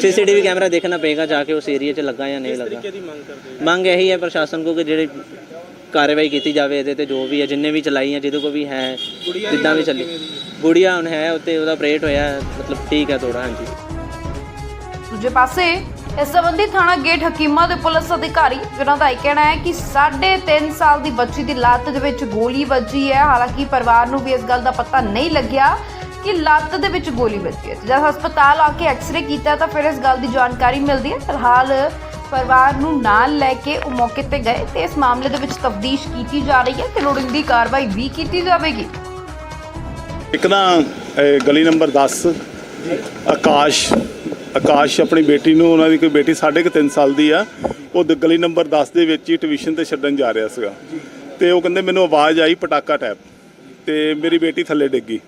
ਸੀਸੀਟੀਵੀ ਕੈਮਰੇ ਦੇਖਣਾ ਪਏਗਾ ਜਾ ਕੇ ਉਸ ਏਰੀਆ 'ਚ ਲੱਗਾ ਜਾਂ ਨਹੀਂ ਲੱਗਾ? ਮੰਗ ਇਹੀ ਹੈ ਪ੍ਰਸ਼ਾਸਨ ਕੋ ਕਿ ਜਿਹੜੀ ਕਾਰਵਾਈ ਕੀਤੀ ਜਾਵੇ ਇਹਦੇ ਤੇ ਜੋ ਵੀ ਹੈ ਜਿੰਨੇ ਵੀ ਚਲਾਈ ਹੈ ਜਿਹਦੇ ਕੋ ਵੀ ਹੈ ਜਿੱਦਾਂ ਵੀ ਚੱਲੀ? ਗੁੜੀਆ ਹੁਣ ਹੈ ਉੱਤੇ ਉਹਦਾ ਆਪਰੇਟ ਹੋਇਆ ਮਤਲਬ ਠੀਕ ਹੈ ਥੋੜਾ ਹਾਂਜੀ। ਦੂਜੇ ਪਾਸੇ ਇਸ ਸੰਬੰਧੀ ਥਾਣਾ ਗੇਟ ਹਕੀਮਾ ਦੇ ਪੁਲਿਸ ਅਧਿਕਾਰੀ ਜਿਨ੍ਹਾਂ ਦਾ ਇਹ ਕਹਿਣਾ ਹੈ ਕਿ 3.5 ਸਾਲ ਦੀ ਬੱਚੀ ਦੀ ਲੱਤ ਦੇ ਵਿੱਚ ਗੋਲੀ ਵੱਜੀ ਹੈ। ਹਾਲਾਂਕਿ ਪਰਿਵਾਰ ਨੂੰ ਵੀ ਇਸ ਗੱਲ ਦਾ ਪਤਾ ਨਹੀਂ ਲੱਗਿਆ ਕਿ ਲੱਤ ਦੇ ਵਿੱਚ ਗੋਲੀ ਵੱਜੀ ਹੈ। ਜਦ ਹਸਪਤਾਲ ਆ ਕੇ ਐਕਸ-ਰੇ ਕੀਤਾ ਤਾਂ ਫਿਰ ਇਸ ਗੱਲ ਦੀ ਜਾਣਕਾਰੀ ਮਿਲਦੀ ਹੈ। ਫਿਲਹਾਲ ਪਰਿਵਾਰ ਨੂੰ ਨਾਲ ਲੈ ਕੇ ਉਹ ਮੌਕੇ ਤੇ ਗਏ ਤੇ ਇਸ ਮਾਮਲੇ ਦੇ ਵਿੱਚ ਤਫਤੀਸ਼ ਕੀਤੀ ਜਾ ਰਹੀ ਹੈ ਤੇ ਲੋੜੀਂਦੀ ਕਾਰਵਾਈ ਵੀ ਕੀਤੀ ਜਾਵੇਗੀ। ਇੱਕ ਨਾ ਇਹ ਗਲੀ ਨੰਬਰ 10 ਆਕਾਸ਼ ਆਕਾਸ਼ ਆਪਣੀ ਬੇਟੀ ਨੂੰ, ਉਹਨਾਂ ਦੀ ਕੋਈ ਬੇਟੀ ਸਾਢੇ ਕੁ ਤਿੰਨ ਸਾਲ ਦੀ ਆ, ਉਹ ਦ- ਗਲੀ ਨੰਬਰ 10 ਦੇ ਵਿੱਚ ਹੀ ਟਿਊਸ਼ਨ ਤੇ ਛੱਡਣ ਜਾ ਰਿਹਾ ਸੀਗਾ। ਤੇ ਉਹ ਕਹਿੰਦੇ ਮੈਨੂੰ ਆਵਾਜ਼ ਆਈ ਪਟਾਕਾ ਟੈਪ, ਤੇ ਮੇਰੀ ਬੇਟੀ ਥੱਲੇ ਡਿੱਗੀ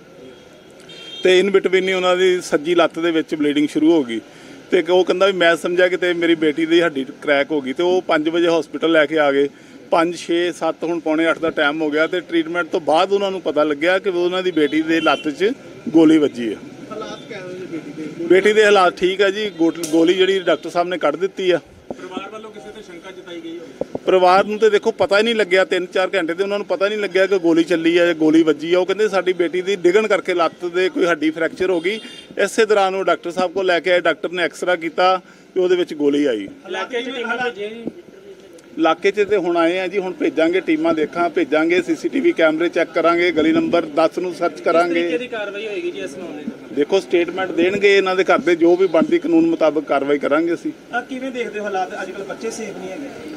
ਤੇ ਇਨ ਬਿਟਵੀਨ ਹੀ ਉਹਨਾਂ ਦੀ ਸੱਜੀ ਲੱਤ ਦੇ ਵਿੱਚ ਬਲੀਡਿੰਗ ਸ਼ੁਰੂ ਹੋ ਗਈ। ਤੇ ਉਹ ਕਹਿੰਦਾ ਵੀ ਮੈਂ ਸਮਝਿਆ ਕਿ ਤੇ ਮੇਰੀ ਬੇਟੀ ਦੀ ਹੱਡੀ ਕ੍ਰੈਕ ਹੋ ਗਈ ਤੇ ਉਹ 5 ਵਜੇ ਹਸਪੀਟਲ ਲੈ ਕੇ ਆ ਗਏ। 5 6 7 ਹੁਣ ਪੌਣੇ 8 ਦਾ ਟਾਈਮ ਹੋ ਗਿਆ ਤੇ ਟ੍ਰੀਟਮੈਂਟ ਤੋਂ ਬਾਅਦ ਉਹਨਾਂ ਨੂੰ ਪਤਾ ਲੱਗਿਆ ਕਿ ਉਹਨਾਂ ਦੀ ਬੇਟੀ ਦੇ ਲੱਤ 'ਚ ਗੋਲੀ ਵੱਜੀ ਹੈ ਹਾਲਾਤ ਕਿਵੇਂ ਨੇ ਬੇਟੀ ਦੇ? ਬੇਟੀ ਦੇ ਹਾਲਾਤ ਠੀਕ ਹੈ ਜੀ ਗੋਲੀ ਜਿਹੜੀ ਡਾਕਟਰ ਸਾਹਿਬ ਨੇ ਕੱਢ ਦਿੱਤੀ ਆ ਪਰਿਵਾਰ ਵੱਲੋਂ ਕਿਸੇ ਤੇ ਸ਼ੰਕਾ ਜਤਾਈ ਗਈ ਹੋਵੇ ਪਰਿਵਾਰ ਨੂੰ ਤੇ ਦੇਖੋ ਪਤਾ ਹੀ ਨਹੀਂ ਲੱਗਿਆ 3-4 ਘੰਟੇ ਤੇ ਉਹਨਾਂ ਨੂੰ ਪਤਾ ਨਹੀਂ ਲੱਗਿਆ ਕਿ ਗੋਲੀ ਚੱਲੀ ਹੈ ਜਾਂ ਗੋਲੀ ਵੱਜੀ ਹੈ ਉਹ ਕਹਿੰਦੇ ਸਾਡੀ ਬੇਟੀ ਦੀ ਡਿੱਗਣ ਕਰਕੇ ਲੱਤ ਦੇ ਕੋਈ ਹੱਡੀ ਫ੍ਰੈਕਚਰ ਹੋ ਗਈ। ਇਸੇ ਦੌਰਾਨ ਉਹ ਡਾਕਟਰ ਸਾਹਿਬ ਕੋਲ ਲੈ ਕੇ ਆਏ ਡਾਕਟਰ ਨੇ ਐਕਸਰਾ ਕੀਤਾ ਤੇ ਉਹਦੇ ਵਿੱਚ ਗੋਲੀ ਆਈ। ਇਲਾਕੇ 'ਚ ਟੀਮਾਂ ਭੇਜੀਆਂ ਜੀ ਇਲਾਕੇ 'ਚ ਤੇ ਹੁਣ ਆਏ ਆ ਜੀ ਹੁਣ ਭੇਜਾਂਗੇ ਟੀਮਾਂ ਦੇਖਾਂ ਭੇਜਾਂਗੇ ਸੀਸੀਟੀਵੀ ਕੈਮਰੇ ਚੈੱਕ ਕਰਾਂਗੇ ਗਲੀ ਨੰਬਰ 10 ਨੂੰ ਸਰਚ ਕਰਾਂਗੇ। ਦੀ ਕਾਰਵਾਈ ਹੋਏਗੀ ਜੀ ਇਸ ਮਾਮਲੇ 'ਚ ਦੇਖੋ ਸਟੇਟਮੈਂਟ ਦੇਣਗੇ ਇਹਨਾਂ ਦੇ ਘਰ ਦੇ ਜੋ ਵੀ ਬਣਦੀ ਕਾਨੂੰਨ ਮੁਤਾਬਕ ਕਾਰਵਾਈ ਕਰਾਂਗੇ ਅਸੀਂ। ਆ ਕਿਵੇਂ ਦੇਖਦੇ ਹੋ ਹਾਲਾਤ? ਅੱਜ ਕੱਲ ਬੱਚੇ ਸੇਫ ਨਹੀਂ ਹੈਗੇ।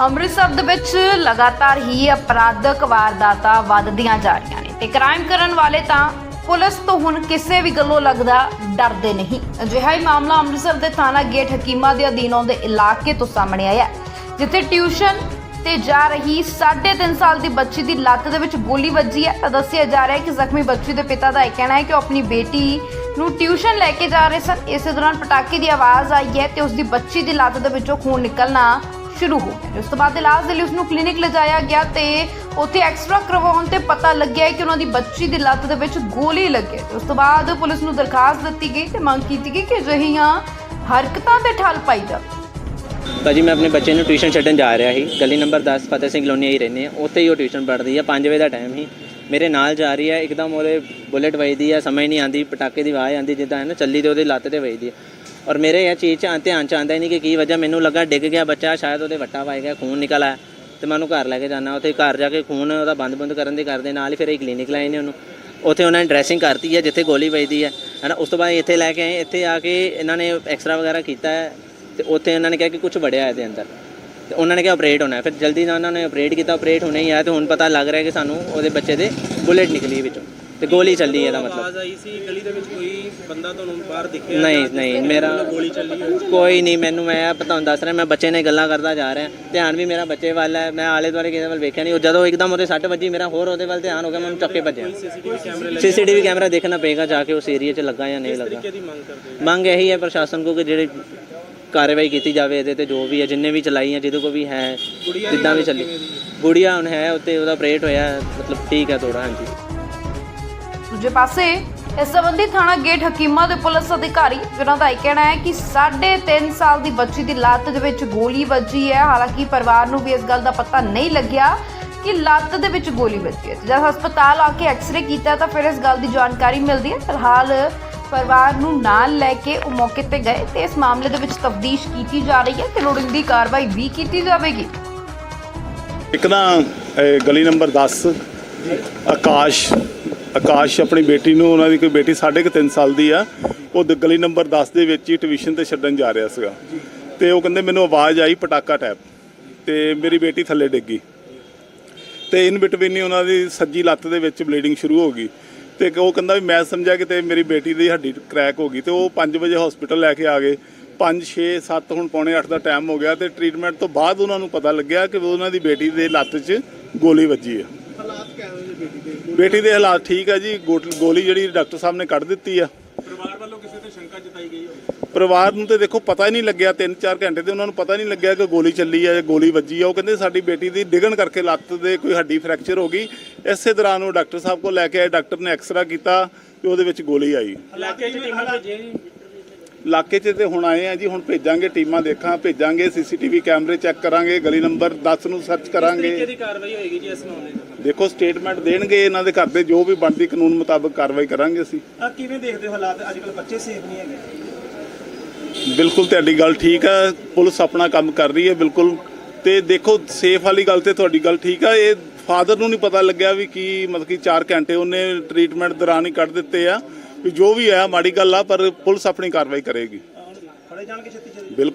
ਅੰਮ੍ਰਿਤਸਰ ਦੇ ਵਿੱਚ ਲਗਾਤਾਰ ਹੀ ਅਪਰਾਧਕ ਵਾਰਦਾਤਾਂ ਵੱਧਦੀਆਂ ਜਾ ਰਹੀਆਂ ਨੇ ਤੇ ਕ੍ਰਾਈਮ ਕਰਨ ਵਾਲੇ ਤਾਂ ਪੁਲਿਸ ਤੋਂ ਹੁਣ ਕਿਸੇ ਵੀ ਗੱਲੋਂ ਲੱਗਦਾ ਡਰਦੇ ਨਹੀਂ। ਅਜਿਹਾ ਹੀ ਮਾਮਲਾ ਅੰਮ੍ਰਿਤਸਰ ਦੇ ਥਾਣਾ ਗੇਟ ਹਕੀਮਾ ਦੇ ਅਧੀਨ ਆਉਂਦੇ ਇਲਾਕੇ ਤੋਂ ਸਾਹਮਣੇ ਆਇਆ ਜਿੱਥੇ ਟਿਊਸ਼ਨ ਤੇ ਜਾ ਰਹੀ 3.5 ਸਾਲ ਦੀ ਬੱਚੀ ਦੀ ਲੱਤ ਦੇ ਵਿੱਚ ਗੋਲੀ ਵੱਜੀ ਹੈ। ਤਾਂ ਦੱਸਿਆ ਜਾ ਰਿਹਾ ਹੈ ਕਿ ਜ਼ਖਮੀ ਬੱਚੀ ਦੇ ਪਿਤਾ ਦਾ ਇਹ ਕਹਿਣਾ ਹੈ ਕਿ ਉਹ ਆਪਣੀ ਬੇਟੀ ਨੂੰ ਟਿਊਸ਼ਨ ਲੈ ਕੇ ਜਾ ਰਹੇ ਸਨ। ਇਸੇ ਦੌਰਾਨ ਪਟਾਕੇ ਦੀ ਆਵਾਜ਼ ਆਈ ਹੈ ਤੇ ਉਸ ਦੀ ਬੱਚੀ ਦੀ ਲੱਤ ਦੇ ਵਿੱਚੋਂ ਖੂਨ ਨਿਕਲਣਾ ਸ਼ੁਰੂ ਹੋ ਗਿਆ ਉਸ ਤੋਂ ਬਾਅਦ ਇਲਾਜ ਦੇ ਲਈ ਉਸ ਨੂੰ ਕਲੀਨਿਕ ਲਿਜਾਇਆ ਗਿਆ ਤੇ ਉੱਥੇ ਐਕਸਟਰਾ ਕਰਵਾਉਣ ਤੇ ਪਤਾ ਲੱਗਿਆ ਕਿ ਉਹਨਾਂ ਦੀ ਬੱਚੀ ਦੀ ਲੱਤ ਦੇ ਵਿੱਚ ਗੋਲੀ ਲੱਗੀ। ਉਸ ਤੋਂ ਬਾਅਦ ਪੁਲਿਸ ਨੂੰ ਦਰਖਾਸਤ ਦਿੱਤੀ ਗਈ ਤੇ ਮੰਗ ਕੀਤੀ ਗਈ ਕਿ ਅਜਿਹੀਆਂ ਹਰਕਤਾਂ ਤੇ ਠੱਲ ਪਾਈ ਜਾਵੇ। ਭਾਜੀ, ਮੈਂ ਆਪਣੇ ਬੱਚੇ ਨੂੰ ਟਿਊਸ਼ਨ ਛੱਡਣ ਜਾ ਰਿਹਾ ਸੀ। ਗਲੀ ਨੰਬਰ 10 ਫਤਿਹ ਸਿੰਘ ਕਲੋਨੀ ਹੀ ਰਹਿੰਦੇ ਆ। ਉੱਥੇ ਹੀ ਉਹ ਟਿਊਸ਼ਨ ਪੜ੍ਹਦੀ ਆ। 5 ਵਜੇ ਦਾ ਟਾਈਮ ਸੀ। ਮੇਰੇ ਨਾਲ ਜਾ ਰਹੀ ਹੈ ਇੱਕਦਮ ਉਹਦੇ ਬੁਲੇਟ ਵੱਜਦੀ ਆ। ਸਮਝ ਨਹੀਂ ਆਂਦੀ ਪਟਾਕੇ ਦੀ ਆਵਾਜ਼ ਆਂਦੀ ਜਿੱਦਾਂ ਹੈ ਨਾ, ਚੱਲੀ ਤੇ ਉਹਦੇ ਲੱਤ ਤੇ ਵੱਜਦੀ ਆ। ਔਰ ਮੇਰੇ ਇਹ ਚੀਜ਼ 'ਚ ਆਂ- ਧਿਆਨ ਚ ਆਂਦਾ ਨਹੀਂ ਕਿ ਕੀ ਵਜ੍ਹਾ ਮੈਨੂੰ ਲੱਗਾ ਡਿੱਗ ਗਿਆ ਬੱਚਾ, ਸ਼ਾਇਦ ਉਹਦੇ ਵੱਟਾ ਵੱਜ ਗਿਆ, ਖੂਨ ਨਿਕਲ ਆਇਆ ਤੇ ਮੈਂ ਉਹਨੂੰ ਘਰ ਲੈ ਕੇ ਜਾਣਾ ਉੱਥੇ ਘਰ ਜਾ ਕੇ ਖੂਨ ਉਹਦਾ ਬੰਦ-ਬੰਦ ਕਰਨ ਦੇ ਕਰਦੇ, ਨਾਲ ਹੀ ਫਿਰ ਇਹ ਕਲੀਨਿਕ ਲਾਏ ਨੇ ਉਹਨੂੰ। ਉੱਥੇ ਉਹਨਾਂ ਨੇ ਡਰੈਸਿੰਗ ਕਰਤੀ ਹੈ, ਜਿੱਥੇ ਗੋਲੀ ਵੱਜਦੀ ਹੈ। ਹਨਾ, ਉਸ ਤੋਂ ਬਾਅਦ ਇੱਥੇ ਲੈ ਕੇ ਆਏ, ਇੱਥੇ ਆ ਕੇ ਇਹਨਾਂ ਨੇ ਐਕਸਰਾ ਵਗੈਰਾ ਕੀਤਾ ਹੈ ਤੇ ਉੱਥੇ ਇਹਨਾਂ ਨੇ ਕਿਹਾ ਕਿ ਕੁਝ ਵੜਿਆ ਇਹਦੇ ਅੰਦਰ। ਤੇ ਉਹਨਾਂ ਨੇ ਕਿਹਾ ਆਪਰੇਟ ਹੋਣਾ ਫਿਰ ਜਲਦੀ ਨਾਲ ਉਹਨਾਂ ਨੇ ਆਪਰੇਟ ਕੀਤਾ ਆਪਰੇਟ ਹੋਣਾ ਹੀ ਆ ਤੇ ਹੁਣ ਪਤਾ ਲੱਗ ਰਿਹਾ ਕਿ ਸਾਨੂੰ ਉਹਦੇ ਬੱਚੇ ਦੇ ਬੁਲੇਟ ਨਿਕਲੀ ਵਿੱਚੋਂ। ਤੇ ਗੋਲੀ ਚੱਲੀ ਇਹਦਾ ਮਤਲਬ। ਆਵਾਜ਼ ਆਈ ਸੀ ਗਲੀ ਦੇ ਵਿੱਚ ਕੋਈ ਬੰਦਾ ਤੁਹਾਨੂੰ ਬਾਹਰ ਦਿਖਿਆ ਨਹੀਂ, ਜਾਂ ਨਹੀਂ, ਮੇਰਾ- ਵੱਲੋਂ ਗੋਲੀ ਚੱਲੀ ਹੋਈ ਕੋਈ ਨਹੀਂ ਮੈਨੂੰ ਮੈਂ ਤੁਹਾਨੂੰ ਦੱਸ ਰਿਹਾ ਮੈਂ ਬੱਚੇ ਨੇ ਗੱਲਾਂ ਕਰਦਾ ਜਾ ਰਿਹਾ ਧਿਆਨ ਵੀ ਮੇਰਾ ਬੱਚੇ ਵੱਲ ਹੈ ਮੈਂ ਆਲੇ ਦੁਆਲੇ ਕਿਸੇ ਵੱਲ ਵੇਖਿਆ ਨਹੀਂ ਉਹ ਜਦੋਂ ਇੱਕਦਮ ਉਹਦੇ ਸੱਟ ਵੱਜੀ ਮੇਰਾ ਹੋਰ ਉਹਦੇ ਵੱਲ ਧਿਆਨ ਹੋ ਗਿਆ ਮੈਂ ਉਹਨੂੰ ਚੱਕ ਭੱਜਿਆ। ਸੀਸੀਟੀਵੀ ਕੈਮਰੇ ਲੱਗੇ ਸੀਸੀਟੀਵੀ ਕੈਮਰਾ ਦੇਖਣਾ ਪਏਗਾ ਜਾ ਕੇ ਉਸ ਏਰੀਆ 'ਚ ਲੱਗਾ ਜਾਂ ਨਹੀਂ ਲੱਗਾ। ਮੰਗ ਕਰਦੇ ਹੋ? ਮੰਗ ਇਹੀ ਹੈ ਪ੍ਰਸ਼ਾਸਨ ਕੋ ਕਿ ਜਿਹੜੇ ਕਾਰਵਾਈ ਕੀਤੀ ਜਾਵੇ ਇਹਦੇ ਤੇ ਜੋ ਵੀ ਹੈ ਜਿੰਨੇ ਵੀ ਚਲਾਈਆਂ ਜਿਹਦੇ ਕੋ ਵੀ ਹੈ ਗੁੜੀਆ ਦੀ ਜਿੱਦਾਂ ਵੀ ਹਾਲਤ ਚੱਲੀ। ਕਿਵੇਂ ਦੀ? ਹੈ? ਗੁੜੀਆ ਹੁਣ ਹੈ ਉੱਤੇ ਉਹਦਾ ਆਪਰੇਟ ਹੋਇਆ ਮਤਲਬ ਠੀਕ ਹੈ ਥੋੜਾ ਹਾਂਜੀ। ਦੂਜੇ ਪਾਸੇ, ਇਸ ਸੰਬੰਧੀ ਥਾਣਾ ਗੇਟ ਹਕੀਮਾ ਦੇ ਪੁਲਿਸ ਅਧਿਕਾਰੀ ਜਿਨ੍ਹਾਂ ਦਾ ਇਹ ਕਹਿਣਾ ਹੈ ਕਿ 3.5 ਸਾਲ ਦੀ ਬੱਚੀ ਦੀ ਲੱਤ ਦੇ ਵਿੱਚ ਗੋਲੀ ਵੱਜੀ ਹੈ। ਹਾਲਾਂਕਿ ਪਰਿਵਾਰ ਨੂੰ ਵੀ ਇਸ ਗੱਲ ਦਾ ਪਤਾ ਨਹੀਂ ਲੱਗਿਆ ਕਿ ਲੱਤ ਦੇ ਵਿੱਚ ਗੋਲੀ ਵੱਜੀ ਹੈ। ਜਦ ਹਸਪਤਾਲ ਆ ਕੇ ਐਕਸ-ਰੇ ਕੀਤਾ ਤਾਂ ਫਿਰ ਇਸ ਗੱਲ ਦੀ ਜਾਣਕਾਰੀ ਮਿਲਦੀ ਹੈ। ਫਿਲਹਾਲ ਪਰਿਵਾਰ ਨੂੰ ਨਾਲ ਲੈ ਕੇ ਉਹ ਮੌਕੇ ਤੇ ਗਏ ਤੇ ਇਸ ਮਾਮਲੇ ਦੇ ਵਿੱਚ ਤਫਤੀਸ਼ ਕੀਤੀ ਜਾ ਰਹੀ ਹੈ ਤੇ ਲੋੜੀਂਦੀ ਕਾਰਵਾਈ ਵੀ ਕੀਤੀ ਜਾਵੇਗੀ। ਇੱਕ ਨਾ ਗਲੀ ਨੰਬਰ 10 ਆਕਾਸ਼ ਆਕਾਸ਼ ਆਪਣੀ ਬੇਟੀ ਨੂੰ, ਉਹਨਾਂ ਦੀ ਕੋਈ ਬੇਟੀ ਸਾਢੇ ਕੁ ਤਿੰਨ ਸਾਲ ਦੀ ਆ, ਉਹ ਦ- ਗਲੀ ਨੰਬਰ 10 ਦੇ ਵਿੱਚ ਹੀ ਟਿਊਸ਼ਨ ਤੇ ਛੱਡਣ ਜਾ ਰਿਹਾ ਸੀਗਾ। ਤੇ ਉਹ ਕਹਿੰਦੇ ਮੈਨੂੰ ਆਵਾਜ਼ ਆਈ ਪਟਾਕਾ ਟੈਪ, ਤੇ ਮੇਰੀ ਬੇਟੀ ਥੱਲੇ ਡਿੱਗੀ ਤੇ ਇਨ ਬਿਟਵੀਨ ਹੀ ਉਹਨਾਂ ਦੀ ਸੱਜੀ ਲੱਤ ਦੇ ਵਿੱਚ ਬਲੀਡਿੰਗ ਸ਼ੁਰੂ ਹੋ ਗਈ। ਤੇ ਉਹ ਕਹਿੰਦਾ ਵੀ ਮੈਂ ਸਮਝਿਆ ਕਿ ਤੇ ਮੇਰੀ ਬੇਟੀ ਦੀ ਹੱਡੀ ਕ੍ਰੈਕ ਹੋ ਗਈ, ਤੇ ਉਹ 5 ਵਜੇ ਹਸਪੀਟਲ ਲੈ ਕੇ ਆ ਗਏ। 5 6 7 ਹੁਣ ਪੌਣੇ 8 ਦਾ ਟਾਈਮ ਹੋ ਗਿਆ ਤੇ ਟ੍ਰੀਟਮੈਂਟ ਤੋਂ ਬਾਅਦ ਉਹਨਾਂ ਨੂੰ ਪਤਾ ਲੱਗਿਆ ਕਿ ਉਹਨਾਂ ਦੀ ਬੇਟੀ ਦੇ ਲੱਤ 'ਚ ਗੋਲੀ ਵੱਜੀ ਹੈ ਬੇਟੀ ਦੇ ਹਾਲਾਤ ਠੀਕ ਹੈ ਜੀ ਗੋਟ- ਗੋਲੀ ਜਿਹੜੀ ਡਾਕਟਰ ਸਾਹਿਬ ਨੇ ਕੱਢ ਦਿੱਤੀ ਆ। ਪਰਿਵਾਰ ਵੱਲੋਂ ਕਿਸੇ ਤੇ ਸ਼ੰਕਾ ਜਤਾਈ ਗਈ ਹੋਵੇ? ਪਰਿਵਾਰ ਨੂੰ ਤੇ ਦੇਖੋ ਪਤਾ ਹੀ ਨਹੀਂ ਲੱਗਿਆ 3-4 ਘੰਟੇ ਤੇ ਉਹਨਾਂ ਨੂੰ ਪਤਾ ਨਹੀਂ ਲੱਗਿਆ ਕਿ ਗੋਲੀ ਚੱਲੀ ਹੈ ਜਾਂ ਗੋਲੀ ਵੱਜੀ ਆ। ਉਹ ਕਹਿੰਦੇ ਸਾਡੀ ਬੇਟੀ ਦੀ ਡਿੱਗਣ ਕਰਕੇ ਲੱਤ ਦੇ ਕੋਈ ਹੱਡੀ ਫ੍ਰੈਕਚਰ ਹੋ ਗਈ। ਇਸੇ ਦੌਰਾਨ ਉਹ ਡਾਕਟਰ ਸਾਹਿਬ ਕੋਲ ਲੈ ਕੇ ਆਏ ਡਾਕਟਰ ਨੇ ਐਕਸਰਾ ਕੀਤਾ ਤੇ ਉਹਦੇ ਵਿੱਚ ਗੋਲੀ ਆਈ। ਇਲਾਕੇ 'ਚ ਟੀਮਾਂ ਭੇਜੀਆਂ ਜੀ ਇਲਾਕੇ 'ਚ ਤੇ ਹੁਣ ਆਏ ਆ ਜੀ ਹੁਣ ਭੇਜਾਂਗੇ ਟੀਮਾਂ ਦੇਖਾਂ ਭੇਜਾਂਗੇ ਸੀਸੀਟੀਵੀ ਕੈਮਰੇ ਚੈੱਕ ਕਰਾਂਗੇ ਗਲੀ ਨੰਬਰ 10 ਨੂੰ ਸਰਚ ਕਰਾਂਗੇ। ਦੀ ਕਾਰਵਾਈ ਹੋਏਗੀ ਜੀ ਇਸ ਮਾਮਲੇ 'ਚ ਦੇਖੋ ਸਟੇਟਮੈਂਟ ਦੇਣਗੇ ਇਹਨਾਂ ਦੇ ਘਰ ਦੇ ਜੋ ਵੀ ਬਣਦੀ ਕਾਨੂੰਨ ਮੁਤਾਬਕ ਕਾਰਵਾਈ ਕਰਾਂਗੇ ਅਸੀਂ। ਆ ਕਿਵੇਂ ਦੇਖਦੇ ਹੋ ਹਾਲਾਤ? ਅੱਜ ਕੱਲ ਬੱਚੇ ਸੇਫ ਨਹੀਂ ਹੈਗੇ। ਬਿਲਕੁਲ ਤੁਹਾਡੀ ਗੱਲ ਠੀਕ ਹੈ ਪੁਲਿਸ ਆਪਣਾ ਕੰਮ ਕਰ ਰਹੀ ਹੈ ਬਿਲਕੁਲ। ਤੇ ਦੇਖੋ ਸੇਫ ਵਾਲੀ ਗੱਲ ਤੇ ਤੁਹਾਡੀ ਗੱਲ ਠੀਕ ਹੈ ਇਹ ਫਾਦਰ ਨੂੰ ਨਹੀਂ ਪਤਾ ਲੱਗਿਆ ਵੀ ਕੀ ਮਤਲਬ ਕਿ 4 ਘੰਟੇ ਉਹਨੇ ਟ੍ਰੀਟਮੈਂਟ ਦੌਰਾਨ ਹੀ ਕੱਢ ਦਿੱਤੇ ਆ ਵੀ ਜੋ ਵੀ ਹੈ ਮਾੜੀ ਗੱਲ ਆ ਪਰ ਪੁਲਿਸ ਆਪਣੀ ਕਾਰਵਾਈ ਕਰੇਗੀ। ਫੜੇ ਜਾਣਗੇ ਛੇਤੀ ਛੇਤੀ ਬਿਲਕੁਲ।